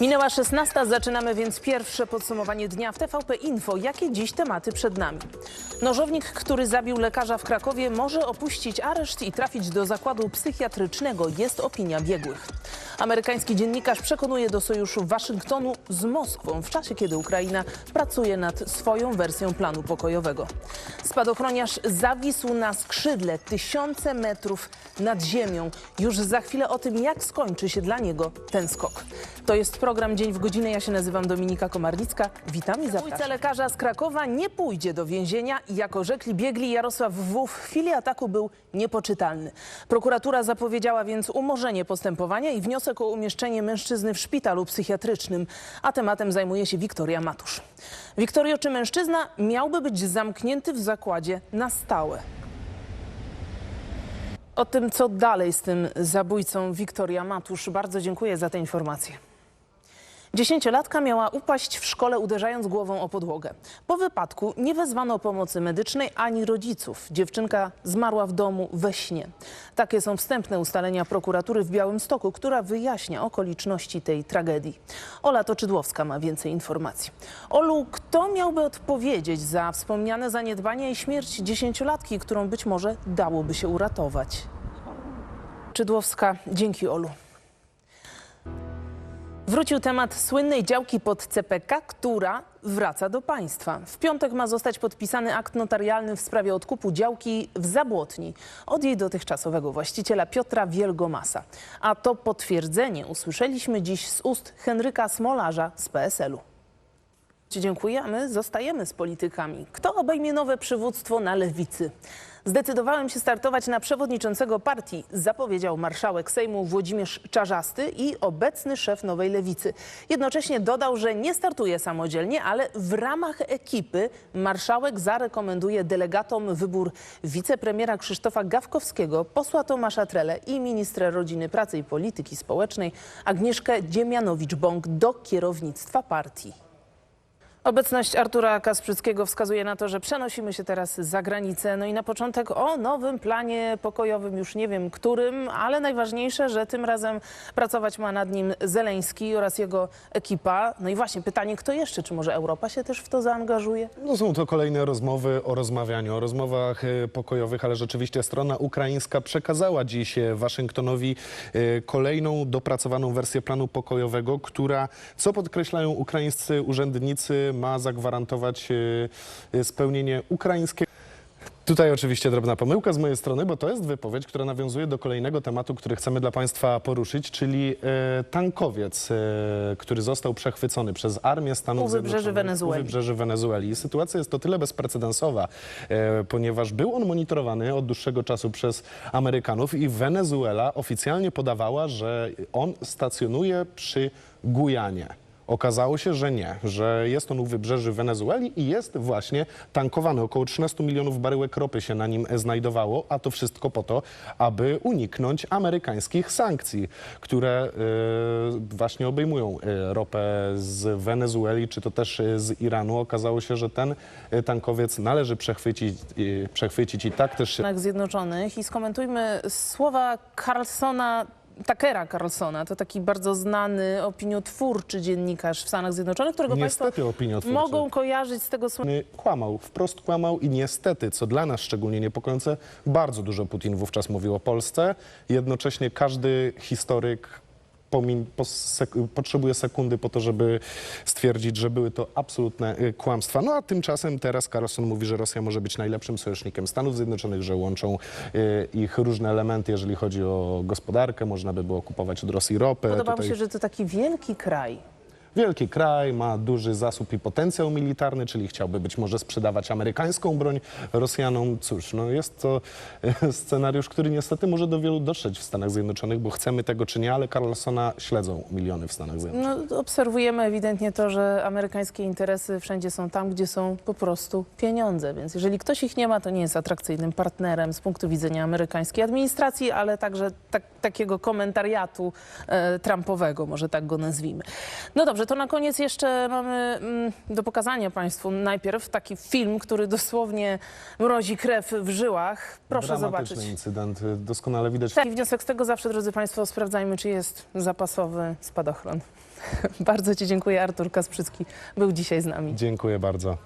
Minęła 16, zaczynamy więc pierwsze podsumowanie dnia w TVP Info. Jakie dziś tematy przed nami? Nożownik, który zabił lekarza w Krakowie, może opuścić areszt i trafić do zakładu psychiatrycznego, jest opinia biegłych. Amerykański dziennikarz przekonuje do sojuszu Waszyngtonu z Moskwą w czasie, kiedy Ukraina pracuje nad swoją wersją planu pokojowego. Spadochroniarz zawisł na skrzydle tysiące metrów nad ziemią. Już za chwilę o tym, jak skończy się dla niego ten skok. To jest program Dzień w godzinę. Ja się nazywam Dominika Komarnicka. Witam i zapraszam. Zabójca lekarza z Krakowa nie pójdzie do więzienia. Jak orzekli biegli, Jarosław W. w chwili ataku był niepoczytalny. Prokuratura zapowiedziała więc umorzenie postępowania i wniosek o umieszczenie mężczyzny w szpitalu psychiatrycznym. A tematem zajmuje się Wiktoria Matusz. Wiktorio, czy mężczyzna miałby być zamknięty w zakładzie na stałe? O tym, co dalej z tym zabójcą Wiktoria Matusz. Bardzo dziękuję za tę informację. Dziesięciolatka miała upaść w szkole uderzając głową o podłogę. Po wypadku nie wezwano pomocy medycznej ani rodziców. Dziewczynka zmarła w domu we śnie. Takie są wstępne ustalenia prokuratury w Białymstoku, która wyjaśnia okoliczności tej tragedii. Ola Toczydłowska ma więcej informacji. Olu, kto miałby odpowiedzieć za wspomniane zaniedbania i śmierć dziesięciolatki, którą być może dałoby się uratować? Czydłowska, dzięki Olu. Wrócił temat słynnej działki pod CPK, która wraca do państwa. W piątek ma zostać podpisany akt notarialny w sprawie odkupu działki w Zabłotni od jej dotychczasowego właściciela Piotra Wielgomasa. A to potwierdzenie usłyszeliśmy dziś z ust Henryka Smolarza z PSL-u. Dziękuję, a my zostajemy z politykami. Kto obejmie nowe przywództwo na lewicy? Zdecydowałem się startować na przewodniczącego partii, zapowiedział marszałek Sejmu Włodzimierz Czarzasty i obecny szef Nowej Lewicy. Jednocześnie dodał, że nie startuje samodzielnie, ale w ramach ekipy marszałek zarekomenduje delegatom wybór wicepremiera Krzysztofa Gawkowskiego, posła Tomasza Trele i ministra rodziny, pracy i polityki społecznej Agnieszkę Dziemianowicz-Bąk do kierownictwa partii. Obecność Artura Kasprzyckiego wskazuje na to, że przenosimy się teraz za granicę. No i na początek o nowym planie pokojowym, już nie wiem którym, ale najważniejsze, że tym razem pracować ma nad nim Zeleński oraz jego ekipa. No i właśnie pytanie, kto jeszcze? Czy może Europa się też w to zaangażuje? No są to kolejne rozmowy o rozmawianiu, o rozmowach e, pokojowych, ale rzeczywiście strona ukraińska przekazała dziś e, Waszyngtonowi e, kolejną dopracowaną wersję planu pokojowego, która, co podkreślają ukraińscy urzędnicy, ma zagwarantować e, spełnienie ukraińskiego. Tutaj oczywiście drobna pomyłka z mojej strony, bo to jest wypowiedź, która nawiązuje do kolejnego tematu, który chcemy dla Państwa poruszyć, czyli e, tankowiec, e, który został przechwycony przez armię Stanów Zjednoczonych Wenezueli. U wybrzeży Wenezueli. Sytuacja jest to tyle bezprecedensowa, e, ponieważ był on monitorowany od dłuższego czasu przez Amerykanów i Wenezuela oficjalnie podawała, że on stacjonuje przy Gujanie. Okazało się, że nie, że jest on u wybrzeży Wenezueli i jest właśnie tankowany. Około 13 milionów baryłek ropy się na nim znajdowało, a to wszystko po to, aby uniknąć amerykańskich sankcji, które e, właśnie obejmują e, ropę z Wenezueli, czy to też e, z Iranu. Okazało się, że ten tankowiec należy przechwycić, przechwycić i tak też się Zjednoczonych i skomentujmy słowa Carlsona. Takera Carlsona, to taki bardzo znany opiniotwórczy dziennikarz w Stanach Zjednoczonych, którego Niestety Państwo mogą kojarzyć z tego słynnego kłamał, wprost kłamał i niestety, co dla nas szczególnie niepokojące, bardzo dużo Putin wówczas mówił o Polsce. Jednocześnie każdy historyk potrzebuje sekundy po to, żeby stwierdzić, że były to absolutne y, kłamstwa. No a tymczasem teraz Carlson mówi, że Rosja może być najlepszym sojusznikiem Stanów Zjednoczonych, że łączą y, ich różne elementy, jeżeli chodzi o gospodarkę. Można by było kupować od Rosji ropę. Podoba mi Tutaj- się, że to taki wielki kraj. Wielki kraj, ma duży zasób i potencjał militarny, czyli chciałby być może sprzedawać amerykańską broń Rosjanom. Cóż, no jest to e, scenariusz, który niestety może do wielu dotrzeć w Stanach Zjednoczonych, bo chcemy tego czy nie, ale Carlsona śledzą miliony w Stanach Zjednoczonych. No, obserwujemy ewidentnie to, że amerykańskie interesy wszędzie są tam, gdzie są po prostu pieniądze. Więc jeżeli ktoś ich nie ma, to nie jest atrakcyjnym partnerem z punktu widzenia amerykańskiej administracji, ale także tak, takiego komentariatu e, trumpowego, może tak go nazwijmy. No dobrze, to na koniec jeszcze mamy mm, do pokazania Państwu najpierw taki film, który dosłownie mrozi krew w żyłach. Proszę Dramatyczny zobaczyć. incydent, doskonale widać. Taki wniosek z tego zawsze, drodzy Państwo, sprawdzajmy, czy jest zapasowy spadochron. Bardzo Ci dziękuję, Artur Kasprzycki był dzisiaj z nami. Dziękuję bardzo.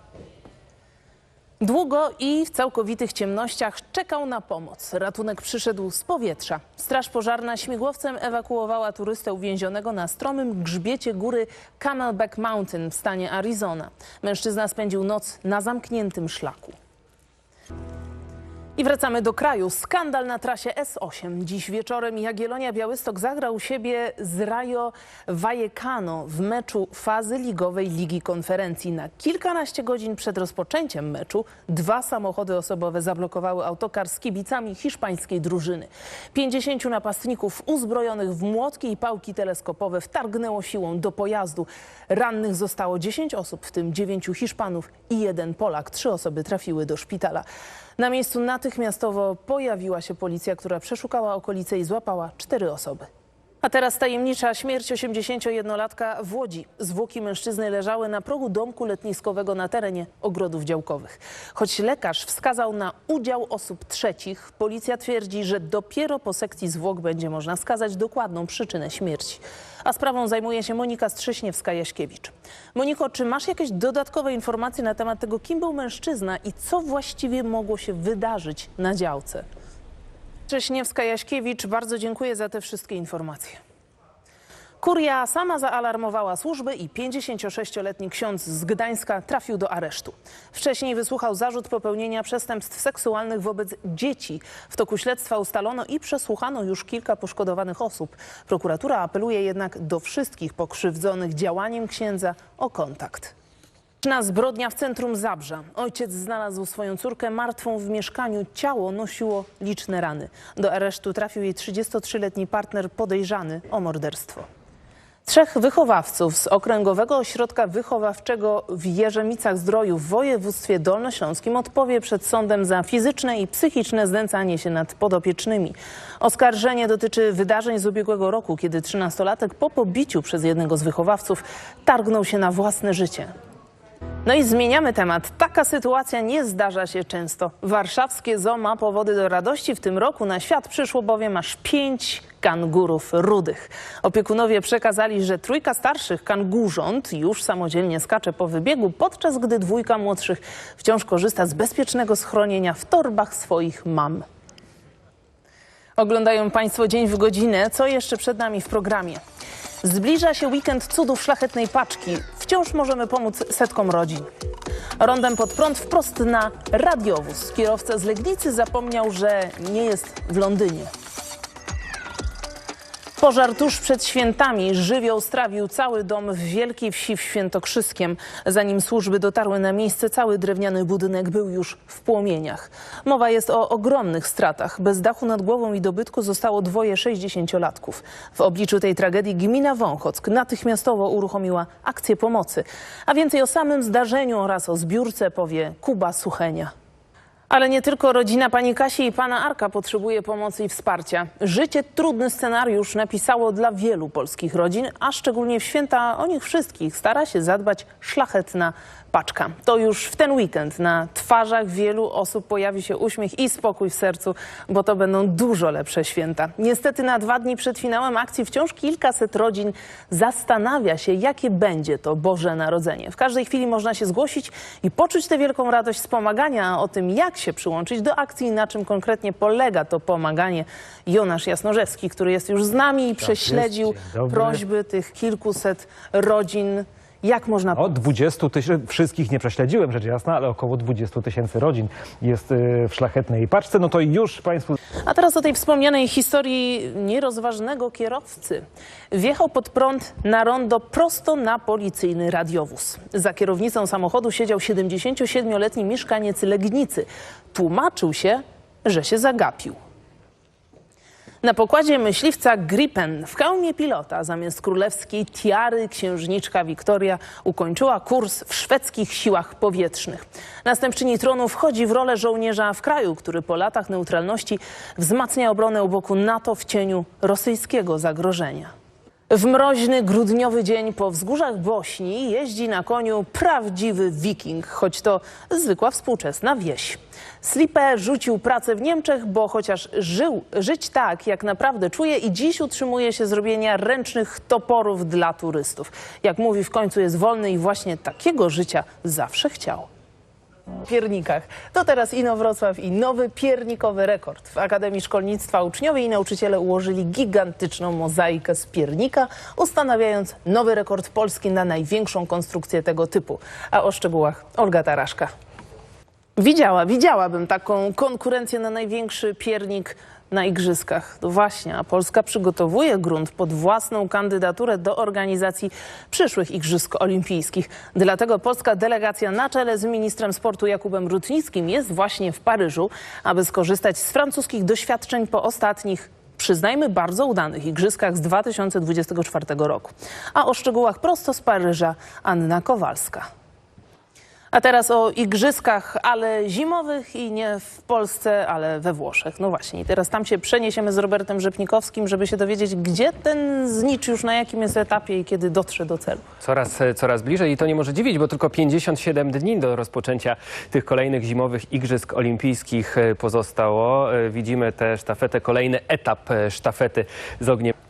Długo i w całkowitych ciemnościach czekał na pomoc. Ratunek przyszedł z powietrza. Straż pożarna śmigłowcem ewakuowała turystę uwięzionego na stromym grzbiecie góry Camelback Mountain w stanie Arizona. Mężczyzna spędził noc na zamkniętym szlaku. I wracamy do kraju. Skandal na trasie S8. Dziś wieczorem Jagiellonia Białystok zagrał siebie z Rajo Vallecano w meczu fazy ligowej Ligi Konferencji. Na kilkanaście godzin przed rozpoczęciem meczu dwa samochody osobowe zablokowały autokar z kibicami hiszpańskiej drużyny. 50 napastników uzbrojonych w młotki i pałki teleskopowe wtargnęło siłą do pojazdu. Rannych zostało 10 osób, w tym 9 Hiszpanów i jeden Polak. Trzy osoby trafiły do szpitala. Na miejscu natychmiastowo pojawiła się policja, która przeszukała okolice i złapała cztery osoby. A teraz tajemnicza śmierć 81-latka w Łodzi. Zwłoki mężczyzny leżały na progu domku letniskowego na terenie ogrodów działkowych. Choć lekarz wskazał na udział osób trzecich, policja twierdzi, że dopiero po sekcji zwłok będzie można skazać dokładną przyczynę śmierci. A sprawą zajmuje się Monika Strzyśniewska-Jaśkiewicz. Moniko, czy masz jakieś dodatkowe informacje na temat tego, kim był mężczyzna i co właściwie mogło się wydarzyć na działce? Strzyśniewska-Jaśkiewicz, bardzo dziękuję za te wszystkie informacje. Kuria sama zaalarmowała służby i 56-letni ksiądz z Gdańska trafił do aresztu. Wcześniej wysłuchał zarzut popełnienia przestępstw seksualnych wobec dzieci. W toku śledztwa ustalono i przesłuchano już kilka poszkodowanych osób. Prokuratura apeluje jednak do wszystkich pokrzywdzonych działaniem księdza o kontakt. Na zbrodnia w centrum Zabrza. Ojciec znalazł swoją córkę martwą w mieszkaniu. Ciało nosiło liczne rany. Do aresztu trafił jej 33-letni partner podejrzany o morderstwo. Trzech wychowawców z Okręgowego Ośrodka Wychowawczego w Jerzemicach-Zdroju w województwie dolnośląskim odpowie przed sądem za fizyczne i psychiczne znęcanie się nad podopiecznymi. Oskarżenie dotyczy wydarzeń z ubiegłego roku, kiedy 13-latek po pobiciu przez jednego z wychowawców targnął się na własne życie. No i zmieniamy temat. Taka sytuacja nie zdarza się często. Warszawskie zoo ma powody do radości. W tym roku na świat przyszło bowiem aż pięć kangurów rudych. Opiekunowie przekazali, że trójka starszych kangurząt już samodzielnie skacze po wybiegu, podczas gdy dwójka młodszych wciąż korzysta z bezpiecznego schronienia w torbach swoich mam. Oglądają Państwo dzień w godzinę. Co jeszcze przed nami w programie? Zbliża się weekend cudów szlachetnej paczki. Wciąż możemy pomóc setkom rodzin. Rondem pod prąd wprost na radiowóz. Kierowca z Legnicy zapomniał, że nie jest w Londynie. Pożar tuż przed świętami żywioł strawił cały dom w Wielkiej Wsi w Świętokrzyskiem. Zanim służby dotarły na miejsce, cały drewniany budynek był już w płomieniach. Mowa jest o ogromnych stratach. Bez dachu nad głową i dobytku zostało dwoje 60-latków. W obliczu tej tragedii gmina Wąchock natychmiastowo uruchomiła akcję pomocy. A więcej o samym zdarzeniu oraz o zbiórce powie Kuba Suchenia. Ale nie tylko rodzina pani Kasi i pana Arka potrzebuje pomocy i wsparcia. Życie trudny scenariusz napisało dla wielu polskich rodzin, a szczególnie w święta o nich wszystkich stara się zadbać szlachetna paczka. To już w ten weekend na twarzach wielu osób pojawi się uśmiech i spokój w sercu, bo to będą dużo lepsze święta. Niestety na dwa dni przed finałem akcji wciąż kilkaset rodzin zastanawia się, jakie będzie to Boże Narodzenie. W każdej chwili można się zgłosić i poczuć tę wielką radość z pomagania, a o tym, jak się przyłączyć do akcji i na czym konkretnie polega to pomaganie. Jonasz Jasnorzewski, który jest już z nami i prześledził Dzień dobry. prośby tych kilkuset rodzin. Jak można O 20 tysięcy, wszystkich nie prześledziłem, rzecz jasna, ale około 20 tysięcy rodzin jest y, w szlachetnej paczce. No to już Państwu A teraz o tej wspomnianej historii nierozważnego kierowcy. Wjechał pod prąd na rondo prosto na policyjny radiowóz. Za kierownicą samochodu siedział 77-letni mieszkaniec Legnicy. Tłumaczył się, że się zagapił. Na pokładzie myśliwca Gripen w hełmie pilota zamiast królewskiej tiary księżniczka Wiktoria ukończyła kurs w szwedzkich siłach powietrznych. Następczyni tronu wchodzi w rolę żołnierza w kraju, który po latach neutralności wzmacnia obronę u boku NATO w cieniu rosyjskiego zagrożenia. W mroźny, grudniowy dzień po wzgórzach Bośni jeździ na koniu prawdziwy wiking, choć to zwykła współczesna wieś. Slipe rzucił pracę w Niemczech, bo chociaż żył żyć tak, jak naprawdę czuje i dziś utrzymuje się z robienia ręcznych toporów dla turystów. Jak mówi, w końcu jest wolny i właśnie takiego życia zawsze chciał piernikach. To teraz Inowrocław i nowy piernikowy rekord. W Akademii Szkolnictwa uczniowie i nauczyciele ułożyli gigantyczną mozaikę z piernika, ustanawiając nowy rekord Polski na największą konstrukcję tego typu. A o szczegółach Olga Taraszka. Widziała, widziałabym taką konkurencję na największy piernik na igrzyskach. No właśnie, a Polska przygotowuje grunt pod własną kandydaturę do organizacji przyszłych Igrzysk Olimpijskich. Dlatego polska delegacja na czele z ministrem sportu Jakubem Rutnickim jest właśnie w Paryżu, aby skorzystać z francuskich doświadczeń po ostatnich przyznajmy, bardzo udanych igrzyskach z 2024 roku. A o szczegółach prosto z Paryża Anna Kowalska. A teraz o igrzyskach, ale zimowych i nie w Polsce, ale we Włoszech. No właśnie, teraz tam się przeniesiemy z Robertem Rzepnikowskim, żeby się dowiedzieć, gdzie ten znicz już na jakim jest etapie i kiedy dotrze do celu. Coraz, coraz bliżej i to nie może dziwić, bo tylko 57 dni do rozpoczęcia tych kolejnych zimowych Igrzysk Olimpijskich e, pozostało. E, Widzimy tę sztafetę, kolejny etap e, sztafety z ogniem.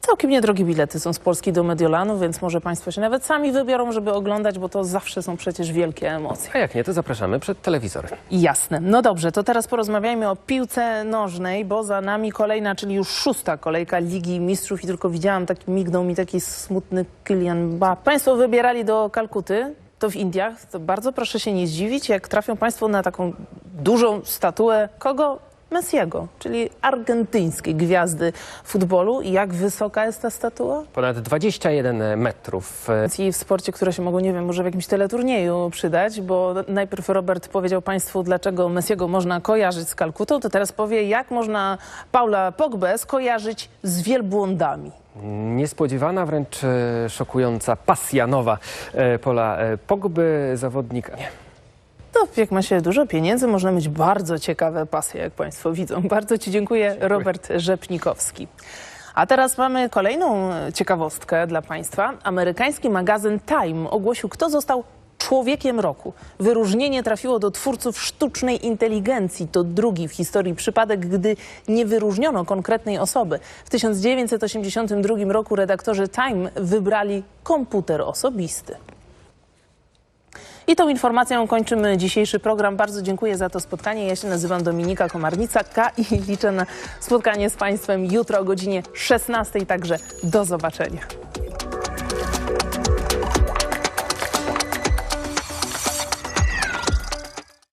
Całkiem niedrogie bilety są z Polski do Mediolanu, więc może Państwo się nawet sami wybiorą, żeby oglądać, bo to zawsze są przecież wielkie emocje. A jak nie, to zapraszamy przed telewizor. Jasne. No dobrze, to teraz porozmawiajmy o piłce nożnej, bo za nami kolejna, czyli już szósta kolejka Ligi Mistrzów i tylko widziałam, taki mignął mi taki smutny Kylian Mbappé. Państwo wybierali do Kalkuty, to w Indiach, to bardzo proszę się nie zdziwić, jak trafią Państwo na taką dużą statuę kogo? Messiego, czyli argentyńskiej gwiazdy futbolu. I jak wysoka jest ta statua? Ponad 21 metrów. I w sporcie, które się mogą, nie wiem, może w jakimś teleturnieju przydać, bo najpierw Robert powiedział Państwu, dlaczego Messiego można kojarzyć z Kalkutą, to teraz powie, jak można Paula Pogbę skojarzyć z wielbłądami. Niespodziewana, wręcz e, szokująca pasja nowa e, Pola e, Pogby, zawodnik. Nie. To jak ma się dużo pieniędzy, można mieć bardzo ciekawe pasje, jak Państwo widzą. Bardzo Ci dziękuję, Robert Rzepnikowski. A teraz mamy kolejną ciekawostkę dla Państwa. Amerykański magazyn Time ogłosił, kto został człowiekiem roku. Wyróżnienie trafiło do twórców sztucznej inteligencji. To drugi w historii przypadek, gdy nie wyróżniono konkretnej osoby. W 1982 roku redaktorzy Time wybrali komputer osobisty. I tą informacją kończymy dzisiejszy program. Bardzo dziękuję za to spotkanie. Ja się nazywam Dominika Komarnica-K i liczę na spotkanie z Państwem jutro o godzinie 16. Także do zobaczenia.